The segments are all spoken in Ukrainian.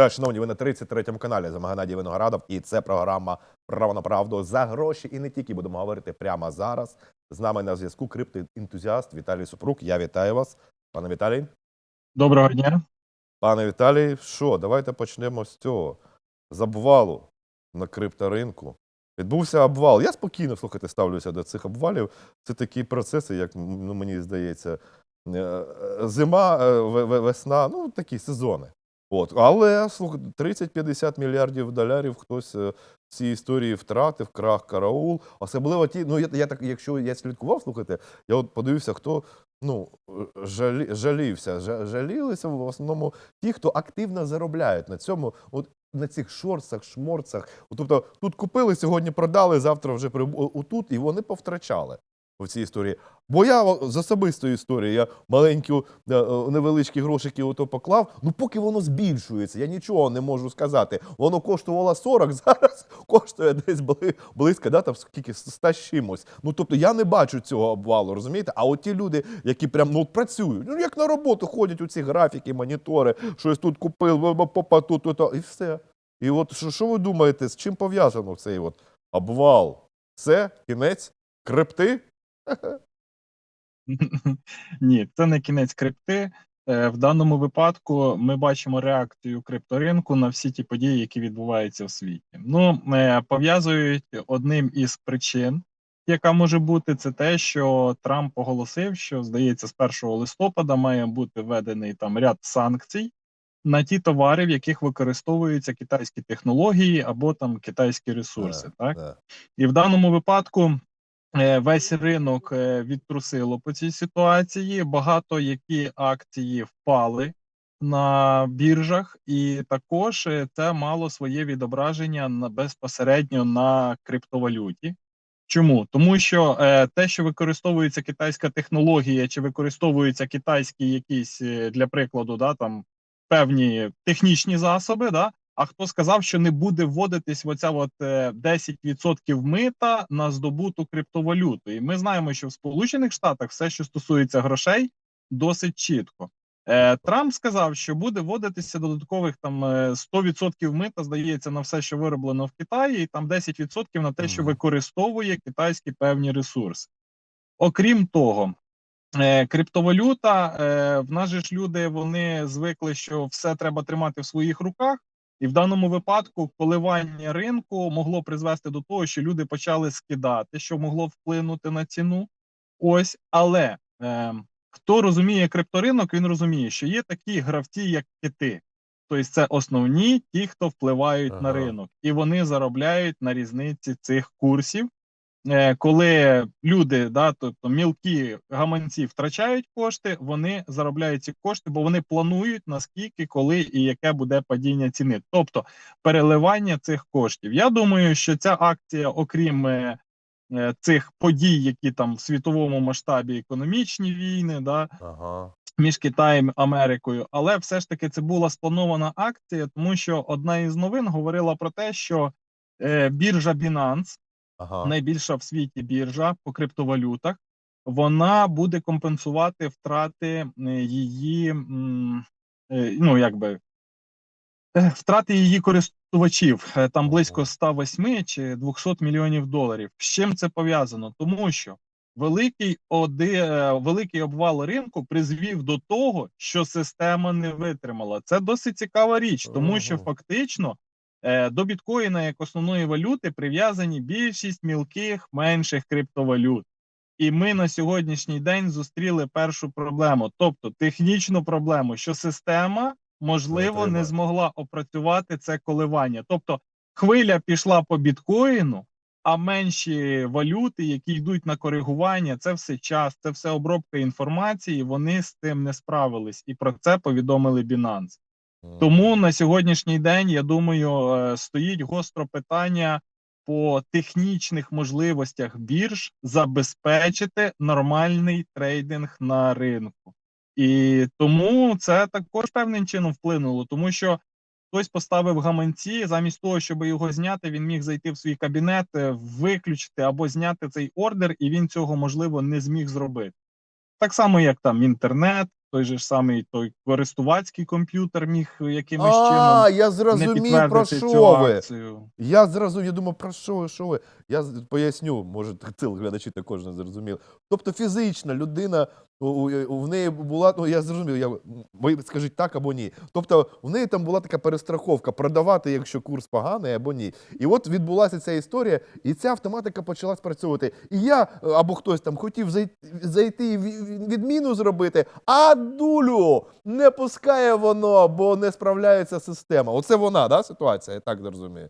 Вітаю, шановні, ви на 33-му каналі за Геннадій Виноградов. І це програма Право на правду за гроші. І не тільки будемо говорити прямо зараз. З нами на зв'язку криптоентузіаст Віталій Супрук. Я вітаю вас, пане Віталій. Доброго дня. Пане Віталій, що, давайте почнемо з цього. З обвалу на крипторинку. Відбувся обвал. Я спокійно слухайте, ставлюся до цих обвалів. Це такі процеси, як ну, мені здається, е, е, зима, е, ве- ве- весна, ну такі сезони. От. Але слухайте, 30-50 мільярдів доларів хтось е, в цій історії втратив, крах, караул. Особливо ті, ну я, я так, якщо я слідкував, слухайте, я от подивився, хто ну, жалі, жалівся. Жалілися в основному ті, хто активно заробляють на цьому, от на цих шорцах, шморцах. Тобто тут купили, сьогодні продали, завтра вже отут, і вони повтрачали в цій історії. Бо я з особистої історії, я маленькі е, е, невеличкі грошики ото поклав. Ну поки воно збільшується, я нічого не можу сказати. Воно коштувало 40, зараз коштує десь близько, да, там скільки 100 з чимось. Ну тобто я не бачу цього обвалу, розумієте? А от ті люди, які прям ну працюють, ну як на роботу ходять у ці графіки, монітори, щось тут купив, попа тут, тут, і все. І от що, що ви думаєте, з чим пов'язано цей от обвал? Це кінець крипти? Ні, це не кінець крипти. Е, В даному випадку ми бачимо реакцію крипторинку на всі ті події, які відбуваються в світі. Ну, е, пов'язують одним із причин, яка може бути, це те, що Трамп оголосив, що здається, з 1 листопада має бути введений там ряд санкцій на ті товари, в яких використовуються китайські технології або там китайські ресурси. Так Да. і в даному випадку весь ринок е, відтрусило по цій ситуації. Багато які акції впали на біржах, і також е, це мало своє відображення на безпосередньо на криптовалюті. Чому? Тому що е, те, що використовується китайська технологія, чи використовуються китайські якісь е, для прикладу, да там певні технічні засоби, да, а хто сказав, що не буде вводитись оця от е, 10% мита на здобуту криптовалюту? І ми знаємо, що в Сполучених Штатах все, що стосується грошей, досить чітко. Е, Трамп сказав, що буде вводитися додаткових там е, 100% мита, здається, на все, що вироблено в Китаї, і там 10% на те, що використовує китайські певні ресурси. Окрім того, е, криптовалюта, е, в нас же ж люди вони звикли, що все треба тримати в своїх руках. І в даному випадку коливання ринку могло призвести до того, що люди почали скидати, що могло вплинути на ціну. Ось, але е, хто розуміє крипторинок, він розуміє, що є такі гравці, як кити. Тобто це основні ті, хто впливають на ринок, і вони заробляють на різниці цих курсів. Е, коли люди, да, тобто мілкі гаманці втрачають кошти, вони заробляють ці кошти, бо вони планують наскільки, коли і яке буде падіння ціни, тобто переливання цих коштів. Я думаю, що ця акція, окрім е, е, цих подій, які там в світовому масштабі економічні війни, да, Ага. між Китаєм і Америкою, але все ж таки це була спланована акція, тому що одна із новин говорила про те, що е, біржа Binance, Ага. найбільша в світі біржа по криптовалютах, вона буде компенсувати втрати е, її, е, ну якби е, втрати її користувачів. Там близько 108 чи 200 мільйонів доларів. З чим це пов'язано? Тому що великий оди, великий обвал ринку призвів до того, що система не витримала. Це досить цікава річ, тому що фактично до біткоїна як основної валюти прив'язані більшість мілких менших криптовалют. І ми на сьогоднішній день зустріли першу проблему, тобто технічну проблему, що система можливо не змогла опрацювати це коливання. Тобто хвиля пішла по біткоїну, а менші валюти, які йдуть на коригування, це все час, це все обробка інформації. Вони з тим не справились, і про це повідомили Binance. Тому на сьогоднішній день я думаю, е, стоїть гостро питання по технічних можливостях бірж забезпечити нормальний трейдинг на ринку, і тому це також певним чином вплинуло, тому що хтось поставив гаманці, замість того, щоб його зняти, він міг зайти в свій кабінет, е, виключити або зняти цей ордер, і він цього можливо не зміг зробити. Так само, як там інтернет, той же ж самий той користувацький комп'ютер міг якимось А, чином я не зрозумів, про що ви. Я зразу, я думаю, про що ви, що ви? Я поясню, може, тил глядачі також не зрозуміли. Тобто фізична людина, у, у- в неї була, ну я зрозумів, я, ви скажіть так або ні. Тобто в неї там була така перестраховка, продавати, якщо курс поганий або ні. І от відбулася ця історія, і ця автоматика почала спрацьовувати. І я е, або хтось там хотів зайти, зайти і ві- відміну зробити, а дулю не пускає воно, бо не справляється система. Оце вона, да, ситуація, я так зрозумію.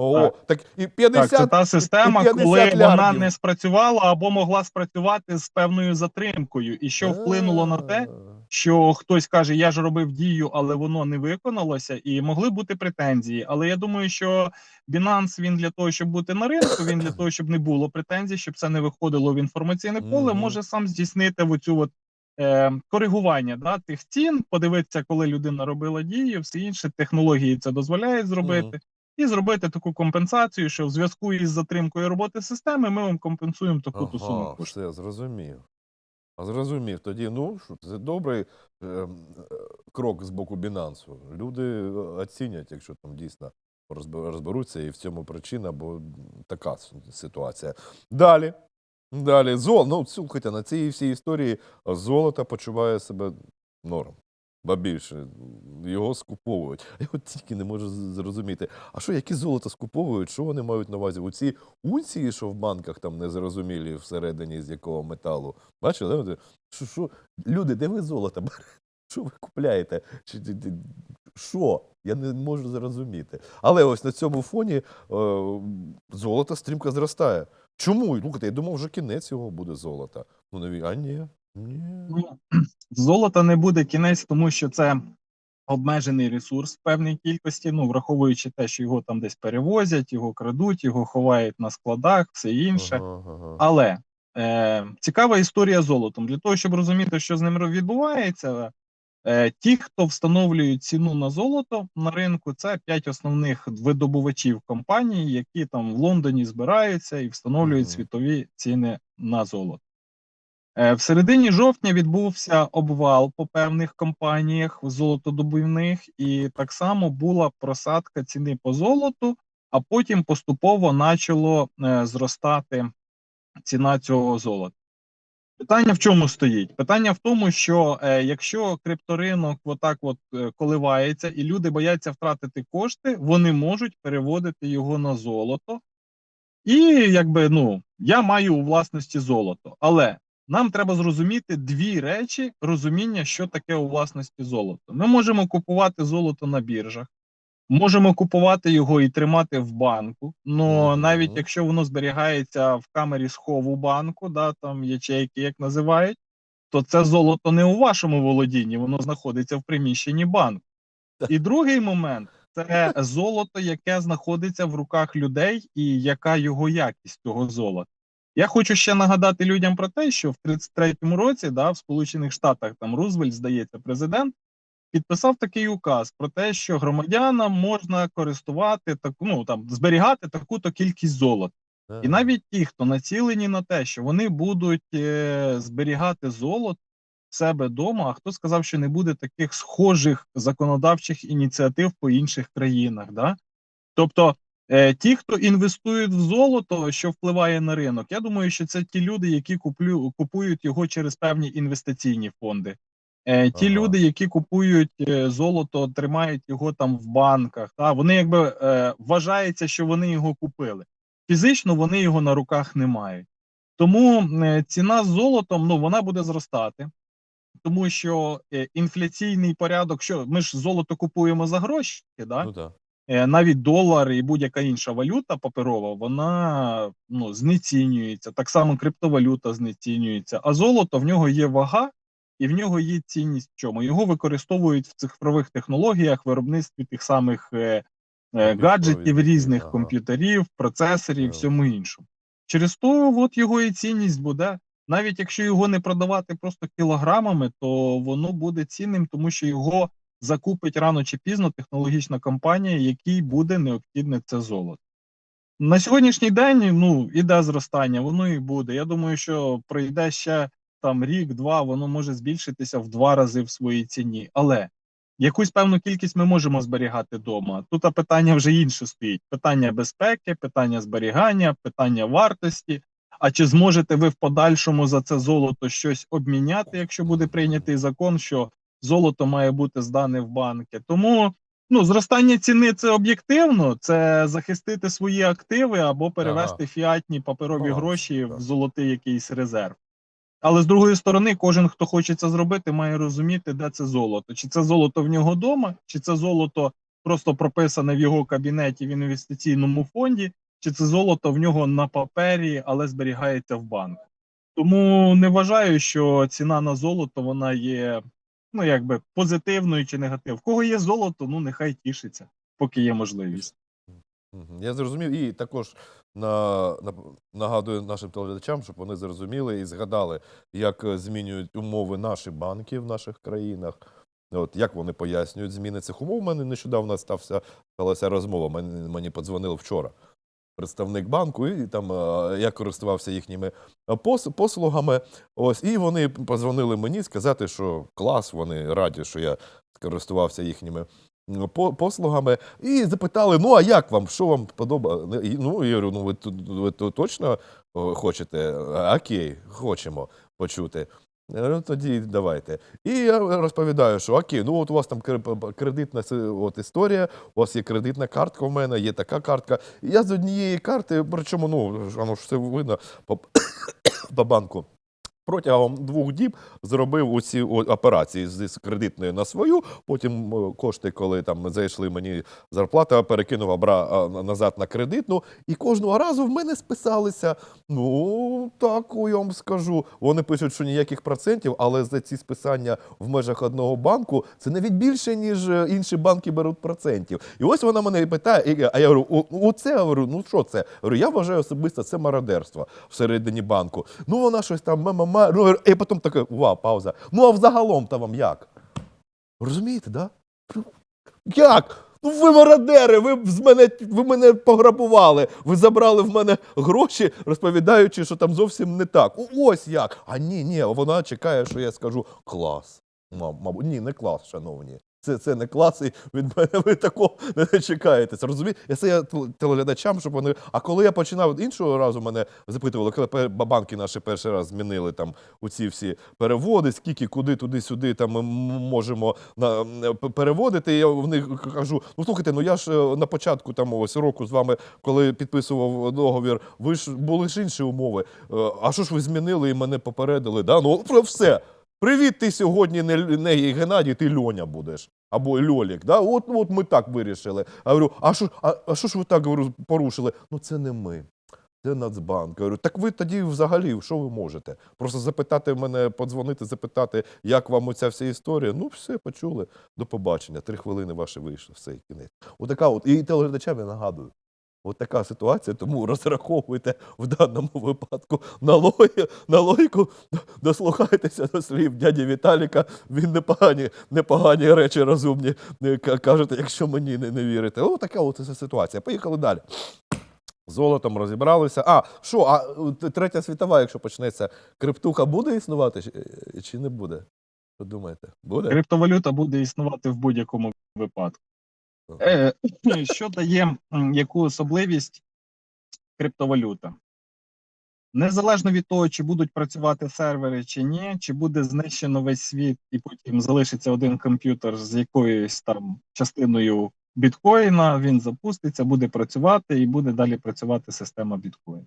О, Так. так і 50, Так, це та система, 50 коли вона не спрацювала або могла спрацювати з певною затримкою, і що вплинуло на те, що хтось каже, я ж робив дію, але воно не виконалося, і могли бути претензії. Але я думаю, що Binance, він для того, щоб бути на ринку, він для того, щоб не було претензій, щоб це не виходило в інформаційне поле, може сам здійснити в оцю от. Е, коригування да, тих цін, подивитися, коли людина робила дію, все інше технології це дозволяють зробити. І зробити таку компенсацію, що в зв'язку із затримкою роботи системи ми вам компенсуємо таку ту суму коштів. все, зрозумів. А Зрозумів. Тоді, ну, що це добрий е, е, крок з боку Binance. Люди е, оцінять, якщо там дійсно розберуться, і в цьому причина, бо така ситуація. Далі. Далі. Зол, ну, слухайте, на цій всій історії золото почуває себе норм. Ба більше, його скуповують. Я от тільки не можу зрозуміти. А що, які золото скуповують? Що вони мають на увазі? Оці унції, що в банках там незрозумілі всередині з якого металу. Бачили? Що, що? Люди, де ви золото берете? Що ви купляєте? Що? Я не можу зрозуміти. Але ось на цьому фоні е, золото стрімко зростає. Чому? Слухайте, я думав, вже кінець його буде золота. Ну, а ні. Ні. Золота не буде кінець, тому що це обмежений ресурс в певній кількості. Ну, враховуючи те, що його там десь перевозять, його крадуть, його ховають на складах, все інше. Ага, ага. Але е, цікава історія з золотом. Для того, щоб розуміти, що з ним відбувається, е, ті, хто встановлюють ціну на золото на ринку, це п'ять основних видобувачів компаній, які там в Лондоні збираються і встановлюють Мгм. світові ціни на золото. Е, В середині жовтня відбувся обвал по певних компаніях золотодобувних, і так само була просадка ціни по золоту, а потім поступово почало е, зростати ціна цього золота. Питання в чому стоїть? Питання в тому, що е, якщо крипторинок отак от е, коливається, і люди бояться втратити кошти, вони можуть переводити його на золото. І якби ну я маю у власності золото, але нам треба зрозуміти дві речі: розуміння, що таке у власності золото. Ми можемо купувати золото на біржах, можемо купувати його і тримати в банку. Ну навіть якщо воно зберігається в камері схову банку, да там ячейки, як називають, то це золото не у вашому володінні, воно знаходиться в приміщенні банку. І другий момент це золото, яке знаходиться в руках людей, і яка його якість того золота. Я хочу ще нагадати людям про те, що в 33-му році, да, в Сполучених Штатах там Рузвельт, здається, президент підписав такий указ про те, що громадянам можна користувати так, ну там зберігати таку-то кількість золота. І навіть ті, хто націлені на те, що вони будуть е, зберігати золото в себе вдома, а хто сказав, що не буде таких схожих законодавчих ініціатив по інших країнах. Да? Тобто, е, ті, хто інвестують в золото, що впливає на ринок, я думаю, що це ті люди, які куплю, купують його через певні інвестиційні фонди. Е, ті Ага. люди, які купують е, золото, тримають його там в банках. Та, вони якби е, вважається, що вони його купили фізично вони його на руках не мають. Тому ціна з золотом ну, вона буде зростати, тому що інфляційний порядок, що ми ж золото купуємо за гроші, да? Ну так. Е, навіть долар і будь-яка інша валюта паперова, вона ну, знецінюється. Так само криптовалюта знецінюється, а золото в нього є вага. І в нього є цінність в чому? Його використовують в цифрових технологіях, виробництві тих самих е, е, гаджетів, різних ага. комп'ютерів, процесорів, Ага. всьому іншому. Через то от його і цінність буде. Навіть якщо його не продавати просто кілограмами, то воно буде цінним, тому що його закупить рано чи пізно технологічна компанія, якій буде необхідне це золото. На сьогоднішній день ну іде зростання, воно і буде. Я думаю, що пройде ще там рік-два, воно може збільшитися в два рази в своїй ціні. Але якусь певну кількість ми можемо зберігати вдома. Тут питання вже інше стоїть: питання безпеки, питання зберігання, питання вартості. А чи зможете ви в подальшому за це золото щось обміняти, якщо буде прийнятий закон, що золото має бути здане в банки? Тому ну зростання ціни це об'єктивно, це захистити свої активи або перевести фіатні паперові Баланс, гроші в золотий якийсь резерв. Але з другої сторони, кожен, хто хоче це зробити, має розуміти, де це золото. Чи це золото в нього вдома, чи це золото просто прописане в його кабінеті в інвестиційному фонді, чи це золото в нього на папері, але зберігається в банку. Тому не вважаю, що ціна на золото вона є ну якби позитивною чи негативною. В кого є золото, ну нехай тішиться, поки є можливість. Я зрозумів. І також на, на, нагадую нашим телеглядачам, щоб вони зрозуміли і згадали, як е, змінюють умови наші банки в наших країнах. От як вони пояснюють зміни цих умов. У мене нещодавно стався сталася розмова. Мені, мені подзвонили вчора. Представник банку, і там е, я користувався їхніми е, послугами. Ось, і вони подзвонили мені сказати, що клас, вони раді, що я користувався їхніми послугами. І запитали: ну а як вам? Що вам подобається? Ну, я говорю, ну ви, ви, тут точно хочете? Окей, хочемо почути. Говорю, «Ну, тоді давайте. І я розповідаю, що окей, ну от у вас там кре- кредитна от історія, у вас є кредитна картка в мене, є така картка. І я з однієї карти, причому ну, воно ж все видно по, по банку. Протягом двох діб зробив усі операції з кредитної на свою. Потім е, кошти, коли там зайшли мені зарплата, перекинув обра назад на кредитну. І кожного разу в мене списалися. Ну так я вам скажу. Вони пишуть, що ніяких процентів, але за ці списання в межах одного банку це навіть більше, ніж е, інші банки беруть процентів. І ось вона мене питає, а я говорю, «О, оце я говорю, ну що це? Я Говорю, я вважаю особисто це мародерство всередині банку. Ну вона щось там ма-ма-ма. Ну, і потім таке, увага, пауза. Ну а взагалом то вам як? Розумієте, да? Як? Ну ви мародери, ви з мене ви мене пограбували. Ви забрали в мене гроші, розповідаючи, що там зовсім не так. Ось як. А ні, ні, вона чекає, що я скажу клас. Мабуть, ні, не клас, шановні. Це, це не клас, і від мене ви такого не чекаєте. Розумієте? Це я телеглядачам, щоб вони. А коли я починав іншого разу, мене запитували, коли пе- банки наші перший раз змінили там у ці всі переводи, скільки, куди, туди-сюди там ми можемо на, переводити. Я в них кажу: ну слухайте, ну я ж е, на початку там ось року з вами, коли підписував договір, ви ж були ж інші умови. Е, А що ж ви змінили і мене попередили? Да? Ну про все. Привіт, ти сьогодні не, не Геннадій, ти Льоня будеш. Або Льолік. Да? От, от ми так вирішили. А говорю, а що, а, а що ж ви так говорю, порушили? Ну це не ми. Це Нацбанк. Я говорю, так ви тоді взагалі, що ви можете? Просто запитати мене, подзвонити, запитати, як вам оця вся історія. Ну, все, почули. До побачення. Три хвилини ваші вийшли, все, кінець. Отака от. І телеглядачам я нагадую. От така ситуація, тому розраховуйте в даному випадку на, лої, на логіку, дослухайтеся до слів дяді Віталіка. Він непогані, непогані речі розумні е, кажете, якщо мені не, не вірите. О, така от ситуація. Поїхали далі. Золотом розібралися. А, що, а третя світова, якщо почнеться, криптуха буде існувати чи не буде? Що думаєте? Буде? Криптовалюта буде існувати в будь-якому випадку. Е, що дає яку особливість криптовалюта? Незалежно від того, чи будуть працювати сервери чи ні, чи буде знищено весь світ, і потім залишиться один комп'ютер з якоюсь там частиною біткоїна, він запуститься, буде працювати і буде далі працювати система біткоін.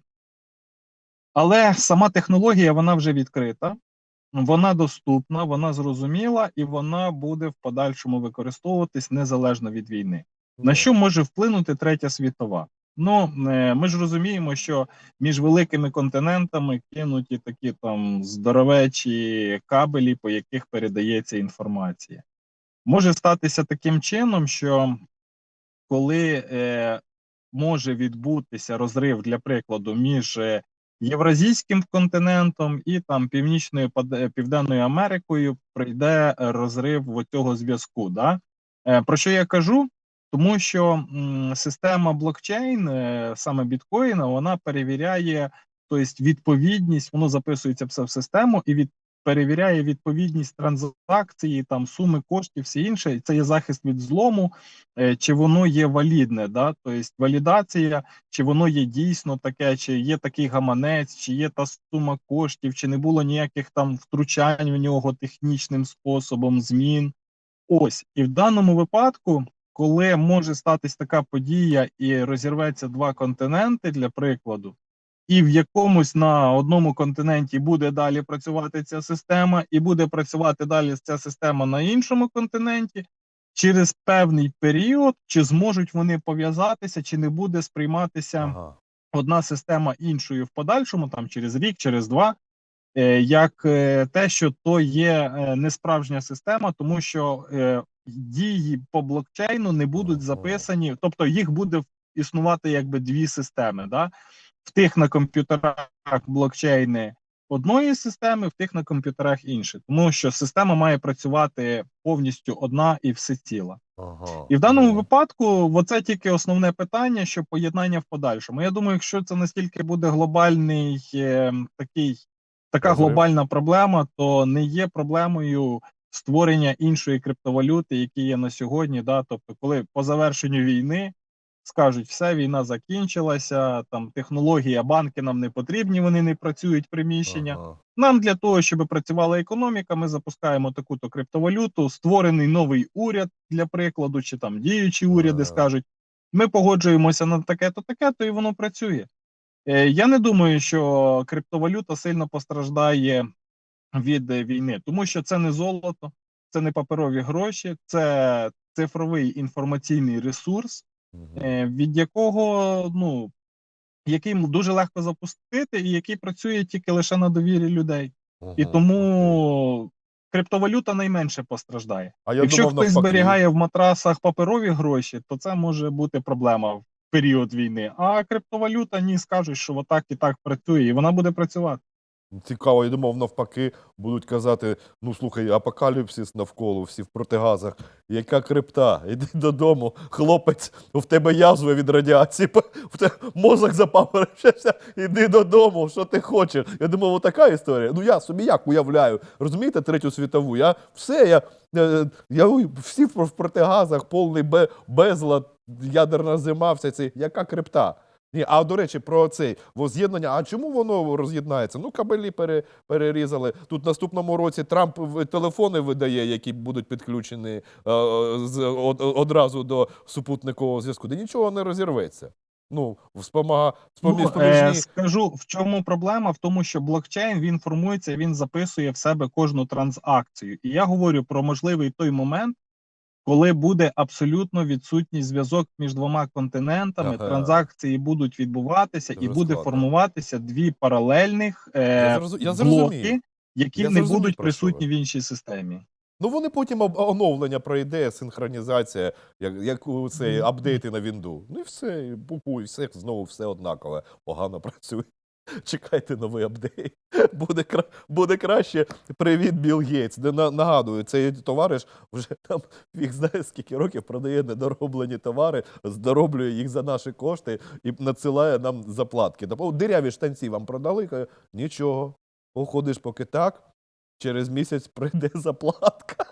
Але сама технологія вона вже відкрита, вона доступна, вона зрозуміла і вона буде в подальшому використовуватись незалежно від війни. На що може вплинути третя світова? Ну е, ми ж розуміємо, що між великими континентами кинуті такі там здоровечі кабелі, по яких передається інформація. Може статися таким чином, що коли е, може відбутися розрив, для прикладу, між е, Євразійським континентом і там Північною е, Південною Америкою прийде е, розрив цього зв'язку. Да? Е, Про що я кажу? Тому що система блокчейн, саме біткоїна, вона перевіряє тобто, відповідність, воно записується все в систему, і від перевіряє відповідність транзакції, там суми коштів, все інше. Це є захист від злому, е, чи воно є валідне, да? тобто валідація, чи воно є дійсно таке, чи є такий гаманець, чи є та сума коштів, чи не було ніяких там втручань в нього технічним способом, змін. Ось і в даному випадку, коли може статись така подія і розірветься два континенти, для прикладу, і в якомусь на одному континенті буде далі працювати ця система, і буде працювати далі ця система на іншому континенті. Через певний період, чи зможуть вони пов'язатися, чи не буде сприйматися Ага. одна система іншою в подальшому, там через рік, через два, е, як е, те, що то є е, несправжня система, тому що дії по блокчейну не будуть записані, тобто їх буде існувати якби дві системи. Да? В тих на комп'ютерах блокчейни одної системи, в тих на комп'ютерах іншої, тому що система має працювати повністю одна і всеціла. Ага. І в даному Мгм. випадку, оце тільки основне питання, що поєднання в подальшому. Я думаю, якщо це настільки буде глобальний е, такий, така Розрив. глобальна проблема, то не є проблемою створення іншої криптовалюти, які є на сьогодні. Да? Тобто, коли по завершенню війни скажуть, все, війна закінчилася, там технологія, банки нам не потрібні, вони не працюють приміщення. Ага. Нам для того, щоб працювала економіка, ми запускаємо таку-то криптовалюту, створений новий уряд для прикладу, чи там діючі уряди Ага. скажуть, ми погоджуємося на таке-то, таке-то, і воно працює. Е, Я не думаю, що криптовалюта сильно постраждає від е, війни, тому що це не золото, це не паперові гроші, це цифровий інформаційний ресурс, е, від якого ну який дуже легко запустити, і який працює тільки лише на довірі людей. І тому криптовалюта найменше постраждає. А я Якщо думав, хтось навпаки. зберігає в матрасах паперові гроші, то це може бути проблема в період війни. А криптовалюта ні скажуть, що отак і так працює, і вона буде працювати. Цікаво, я думав, навпаки, будуть казати: ну слухай, апокаліпсис навколо, всі в протигазах. Яка крипта? Іди додому, хлопець, в тебе язви від радіації, в тебе мозок запаморочився, іди додому, що ти хочеш. Я думав, отака історія. Ну я собі як уявляю. Розумієте, третю світову? Я все, я, е, я всі в протигазах, повний бе- безлад, ядерна зима, все це. Яка крипта? Ні, а до речі, про цей воз'єднання. А чому воно роз'єднається? Ну, кабелі пере, перерізали. Тут в наступному році Трамп телефони видає, які будуть підключені е, з, од, одразу до супутникового зв'язку. Де нічого не розірветься. Ну, спомага, споміж, Ну, е, скажу, в чому проблема? В тому, що блокчейн він формується, він записує в себе кожну транзакцію. І я говорю про можливий той момент, коли буде абсолютно відсутній зв'язок між двома континентами, Ага. транзакції будуть відбуватися, Дуже і буде складно. формуватися дві паралельних е, Я зрозу- я блоки, які Я не зрозумів, будуть присутні ви. в іншій системі. Ну вони потім оновлення пройде, синхронізація, як, як у цей апдейти на Вінду. Ну і все, і і все знову все однакове, погано працює. Чекайте новий апдейт. Буде, кра... буде краще. Привіт, Білл Гейтс. На- нагадую, цей товариш вже там фіг знає скільки років продає недороблені товари, здороблює їх за наші кошти і надсилає нам заплатки. Тобто, диряві штанці вам продали, каже, нічого. Походиш поки так, через місяць прийде заплатка.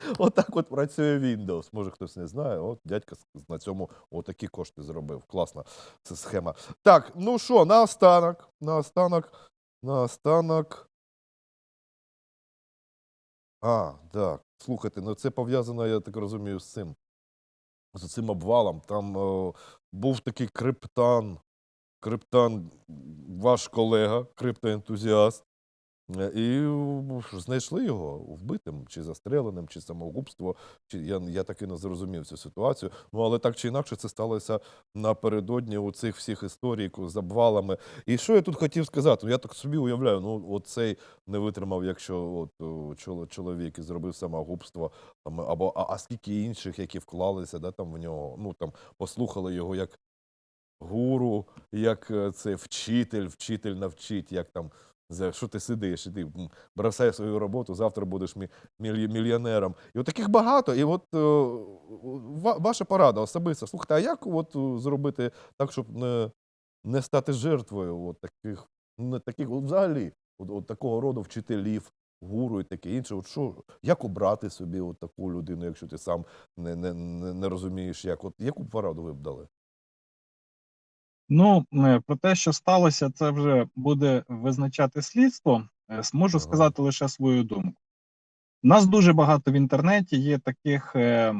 Отак от працює Windows. Може хтось не знає. От дядька на цьому отакі кошти зробив. Класна це схема. Так, ну що, наостанок, наостанок, наостанок. А, так. Слухайте, ну це пов'язано, я так розумію, з цим. З цим обвалом. Там е, був такий криптан. Криптан, ваш колега, криптоентузіаст. Е, І ну, знайшли його вбитим, чи застреленим, чи самогубство. Чи я, я таки не зрозумів цю ситуацію. Ну але так чи інакше, це сталося напередодні у цих всіх історій з обвалами. І що я тут хотів сказати? Ну, я так собі уявляю, ну оцей не витримав, якщо от чоловік і зробив самогубство, там, або а, а скільки інших, які вклалися, да, там в нього, ну там послухали його як гуру, як е, це вчитель, вчитель навчить, як там. За що ти сидиш, і ти бросай свою роботу, завтра будеш мільйонером. І от таких багато. І от е, ваша порада особиста. Слухайте, а як от е, зробити так, щоб не, не стати жертвою от таких, не таких от взагалі, от, от такого роду вчителів, гуру і таке інше. От що, як обрати собі от таку людину, якщо ти сам не, не, не, не розумієш, як? От яку пораду ви б дали? Ну, е, про те, що сталося, це вже буде визначати слідство. Е, Можу Ага. сказати лише свою думку. У нас дуже багато в інтернеті є таких е,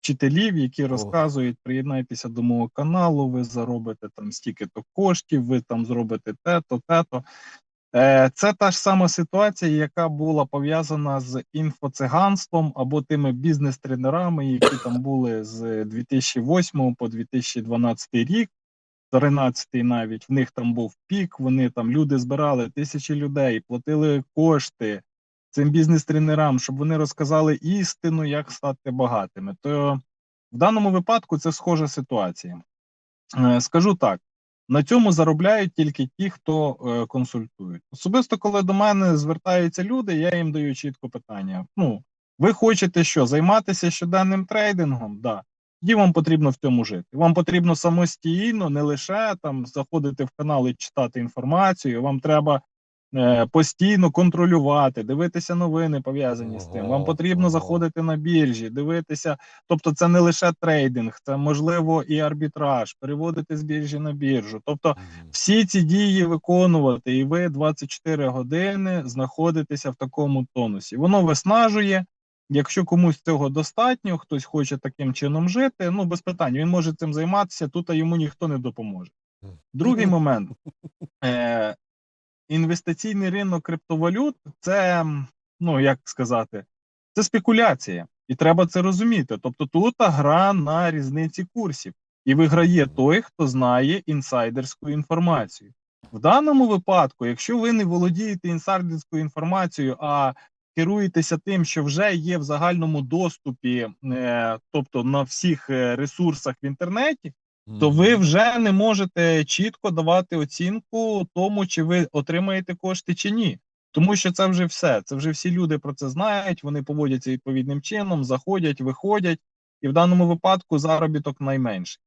вчителів, які розказують: приєднайтеся до мого каналу, ви заробите там стільки-то коштів, ви там зробите те-то, те-то. Е, це та ж сама ситуація, яка була пов'язана з інфоциганством або тими бізнес-тренерами, які там були з 2008 по 2012 рік. 13 навіть в них там був пік. Вони там люди збирали тисячі людей, платили кошти цим бізнес-тренерам, щоб вони розказали істину, як стати багатими. То в даному випадку це схожа ситуація. Е, Скажу так: на цьому заробляють тільки ті, хто е, консультують. Особисто, коли до мене звертаються люди, я їм даю чітко питання. Ну, ви хочете що займатися щоденним трейдингом? Да. Тоді вам потрібно в цьому жити. Вам потрібно самостійно, не лише там заходити в канал і читати інформацію. Вам треба е, постійно контролювати, дивитися новини пов'язані з тим. Вам потрібно заходити на біржі, дивитися. Тобто, це не лише трейдинг, це можливо і арбітраж, переводити з біржі на біржу. Тобто, всі ці дії виконувати, і ви 24 години знаходитеся в такому тонусі. Воно виснажує. Якщо комусь цього достатньо, хтось хоче таким чином жити, ну без питань, він може цим займатися, тут йому ніхто не допоможе. Другий момент. Е, інвестиційний ринок криптовалют це, ну як сказати, це спекуляція, і треба це розуміти. Тобто тут гра на різниці курсів, і виграє той, хто знає інсайдерську інформацію. В даному випадку, якщо ви не володієте інсайдерською інформацією, а керуєтеся тим, що вже є в загальному доступі, е, тобто на всіх е, ресурсах в інтернеті, то ви вже не можете чітко давати оцінку тому, чи ви отримаєте кошти чи ні. Тому що це вже все. Це вже всі люди про це знають, вони поводяться відповідним чином, заходять, виходять, і в даному випадку заробіток найменший.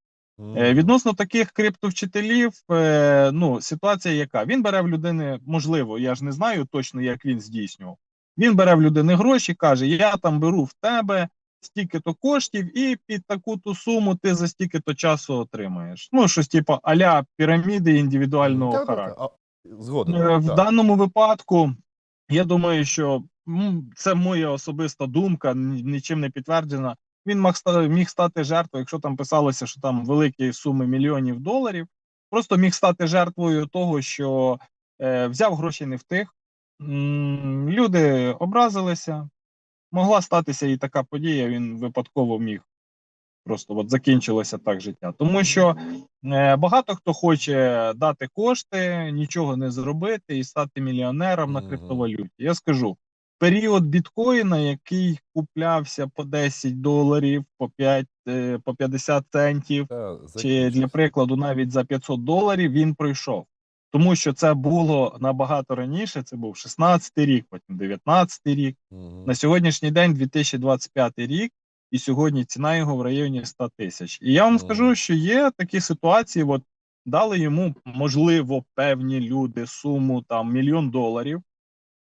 Е, Відносно таких криптовчителів, е, ну ситуація яка? Він бере в людини, можливо, я ж не знаю точно, як він здійснював. Він бере в людини гроші, каже: Я там беру в тебе стільки-то коштів, і під таку-то суму ти за стільки-то часу отримаєш. Ну, щось типу аля піраміди індивідуального Та-та-та, характеру. а, Згоден. Е, В так. даному випадку, я думаю, що це моя особиста думка, нічим не підтверджена. Він міг стати жертвою, якщо там писалося, що там великі суми мільйонів доларів. Просто міг стати жертвою того, що е, взяв гроші не в тих. Люди образилися. Могла статися і така подія. Він випадково міг. Просто от закінчилося так життя. Тому що е, багато хто хоче дати кошти, нічого не зробити і стати мільйонером на криптовалюті. Я скажу, період біткоїна, який куплявся по 10 доларів, по 5, е, по 50 центів, Та, чи для прикладу навіть за 500 доларів, він пройшов. Тому що це було набагато раніше. Це був 16 рік, потім 19 рік. Мгм. На сьогоднішній день 2025 рік, і сьогодні ціна його в районі 100 тисяч. І я вам Мгм. скажу, що є такі ситуації, от дали йому, можливо, певні люди суму там мільйон доларів.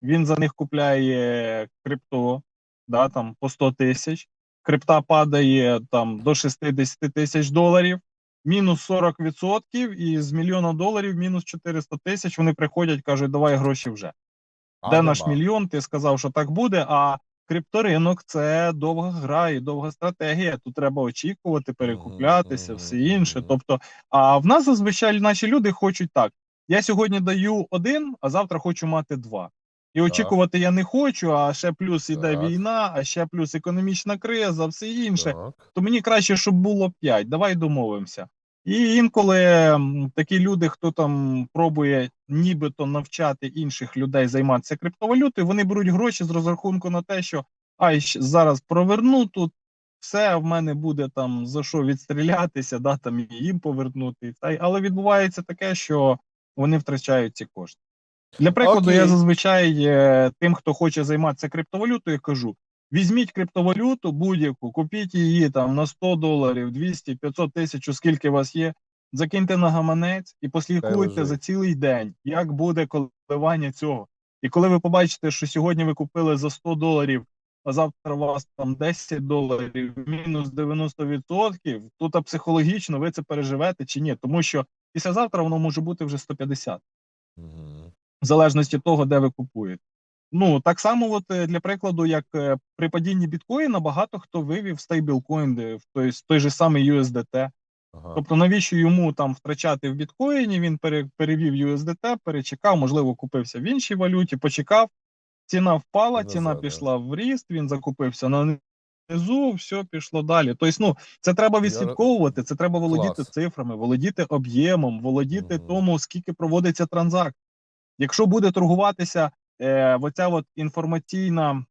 Він за них купляє крипто, да, там по 100 тисяч. Крипта падає там до 60 тисяч доларів, мінус 40%, і з мільйона доларів мінус 400 тисяч. Вони приходять, кажуть, давай гроші вже. А, Де наш мільйон? Ти сказав, що так буде. А крипторинок це довга гра і довга стратегія. Тут треба очікувати, перекуплятися, все інше. Тобто, а в нас зазвичай наші люди хочуть так: я сьогодні даю один, а завтра хочу мати два. І очікувати я не хочу, а ще плюс іде Так. війна, а ще плюс економічна криза, все інше Так. то мені краще, щоб було 5. Давай домовимося. І інколи м, такі люди, хто там пробує нібито навчати інших людей займатися криптовалютою, вони беруть гроші з розрахунку на те, що ай щ- зараз проверну тут. Все в мене буде там за що відстрілятися, да там і їм повернути. Та й але відбувається таке, що вони втрачають ці кошти. Для прикладу, Окей. я зазвичай е, тим, хто хоче займатися криптовалютою, кажу: Візьміть криптовалюту будь-яку, купіть її там на 100 доларів, 200, 500 тисяч, скільки у вас є. Закиньте на гаманець і послідкуйте за цілий день, як буде коливання цього. І коли ви побачите, що сьогодні ви купили за 100 доларів, а завтра у вас там 10 доларів, мінус 90%, тут психологічно ви це переживете чи ні, тому що післязавтра воно може бути вже 150 Мгм. В залежності того, де ви купуєте. Ну так само, от е, для прикладу, як е, при падінні біткоїна, багато хто вивів стейблкоін, в той, же самий USDT. Ага. Тобто, навіщо йому там втрачати в біткоїні? Він перевів USDT, перечекав, можливо, купився в іншій валюті, почекав. Ціна впала, Назад, ціна пішла в ріст, він закупився на низу, все пішло далі. Тобто, ну це треба відслідковувати, це треба володіти Клас. цифрами, володіти об'ємом, володіти Мгм. тому, скільки проводиться транзакцій. Якщо буде торгуватися е, оця от інформаційна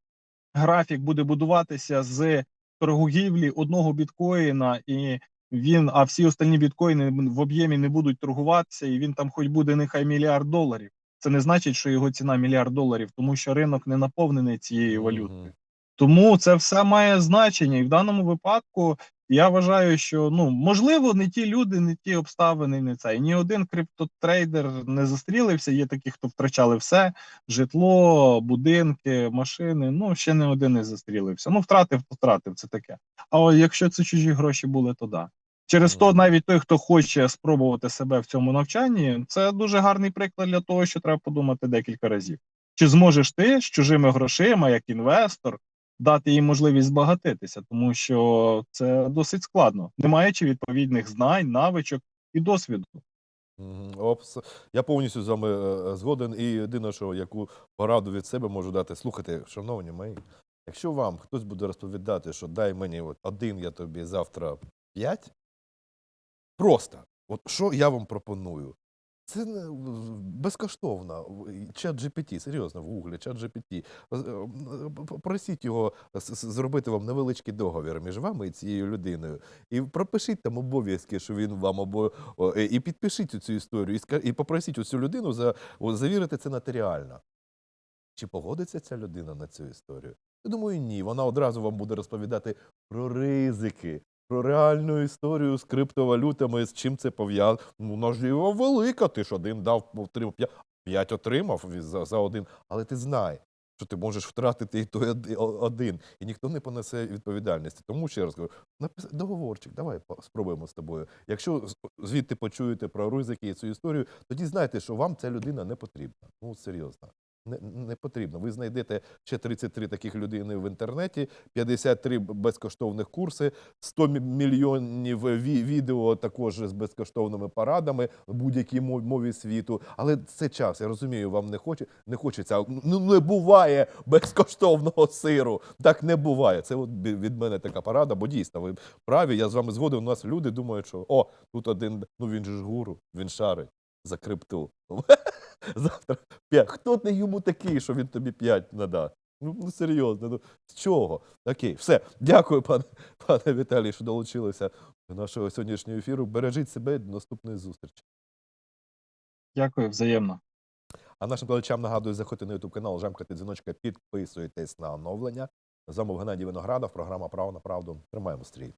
графік буде будуватися з торгівлі одного біткоїна, і він, а всі остальні біткоїни в об'ємі не будуть торгуватися, і він там хоч буде нехай мільярд доларів. Це не значить, що його ціна мільярд доларів, тому що ринок не наповнений цією валютою. Тому це все має значення, і в даному випадку я вважаю, що ну можливо не ті люди, не ті обставини, не це. І ні один криптотрейдер не застрілився. Є такі, хто втрачали все: житло, будинки, машини. Ну ще не один не застрілився. Ну втратив, то втратив. Це таке. А от якщо це чужі гроші були, то да. Через то навіть той, хто хоче спробувати себе в цьому навчанні, це дуже гарний приклад для того, що треба подумати декілька разів. Чи зможеш ти з чужими грошима, як інвестор, дати їм можливість збагатитися, тому що це досить складно, не маючи відповідних знань, навичок і досвіду. Я повністю з вами е, е, згоден. І єдине, що яку пораду від себе можу дати. Слухайте, шановні мої, якщо вам хтось буде розповідати, що дай мені от один, я тобі завтра п'ять. Просто, от що я вам пропоную? Це безкоштовно. В- Чат GPT, серйозно, в гуглі, чат GPT. Е, п- Просіть його зробити вам невеличкий договір між вами і цією людиною. І пропишіть там обов'язки, що він вам або е, і підпишіть цю історію, і попросіть цю людину за завірити це нотаріально. Чи погодиться ця людина на цю історію? Я думаю, ні. Вона одразу вам буде розповідати про ризики, про реальну історію з криптовалютами, з чим це пов'язано. Ну, наживо велика, ти ж один дав, отримав п'ять, отримав за, за один. Але ти знай, що ти можеш втратити і той один, і ніхто не понесе відповідальності. Тому ще раз кажу, договорчик, давай спробуємо з тобою. Якщо звідти почуєте про ризики і цю історію, тоді знайте, що вам ця людина не потрібна. Ну, серйозно. Не, не потрібно. Ви знайдете ще 33 таких людини в інтернеті, 53 безкоштовних курси, 100 мільйонів ві- відео також з безкоштовними парадами в будь-якій мові світу. Але це час. Я розумію, вам не хоче, не хочеться. Ну не буває безкоштовного сиру. Так не буває. Це от від мене така парада, бо дійсно ви праві. Я з вами згоден. У нас люди думають, що о, тут один, ну він же ж гуру, він шарить за крипту. Завтра п'ять. Хто ти йому такий, що він тобі п'ять надасть? Ну, ну серйозно, ну з чого? Окей, все. Дякую, пане, пане Віталій, що долучилися до нашого сьогоднішнього ефіру. Бережіть себе до наступної зустрічі. Дякую, взаємно. А нашим глядачам нагадую, заходьте на YouTube канал, жамкайте дзвіночка, підписуйтесь на оновлення. З вами Геннадій Виноградов, програма Право на правду. Тримаємо стрій.